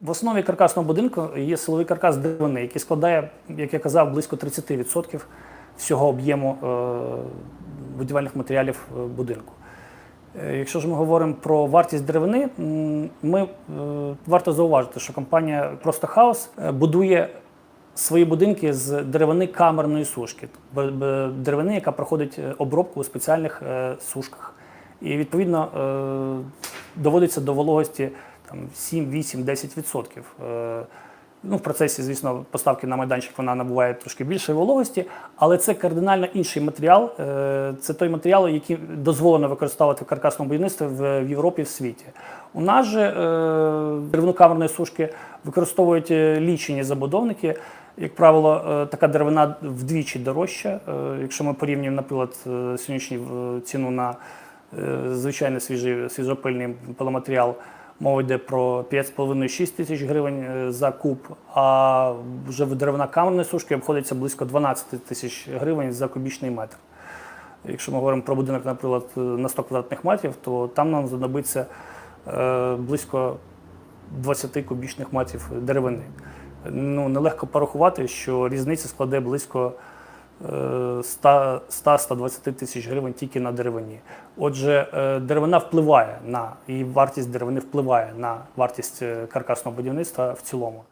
В основі каркасного будинку є силовий каркас деревини, який складає, як я казав, близько 30% всього об'єму е, будівельних матеріалів е, будинку. Е, Якщо ж ми говоримо про вартість деревини, ми, варто зауважити, що компанія Просто Хаус будує свої будинки з деревини камерної сушки, деревини, яка проходить обробку у спеціальних сушках. І відповідно доводиться до вологості там, 7, 8, 10%. Е, Ну, в процесі, звісно, поставки на майданчик вона набуває трошки більшої вологості, але це кардинально інший матеріал. Е, Це той матеріал, який дозволено використовувати в каркасному будівництві в, Європі і в світі. У нас же е, камерної сушки використовують лічені забудовники. Як правило, така деревина вдвічі дорожча. Якщо ми порівнюємо, наприклад, сьогоднішню ціну на звичайний свіжопильний пиломатеріал, мова йде про 5,5-6 тисяч гривень е, за куб, а вже деревина камерної сушки обходиться близько 12 тисяч гривень за кубічний метр. Якщо ми говоримо про будинок, наприклад, на 100 квадратних метрів, то там нам знадобиться е, близько 20 кубічних метрів деревини. Ну, нелегко порахувати, що різниця складе близько е, 100 100-120 тисяч гривень тільки на деревині. Отже, е, деревина впливає на і вартість деревини впливає на вартість е, каркасного будівництва в цілому.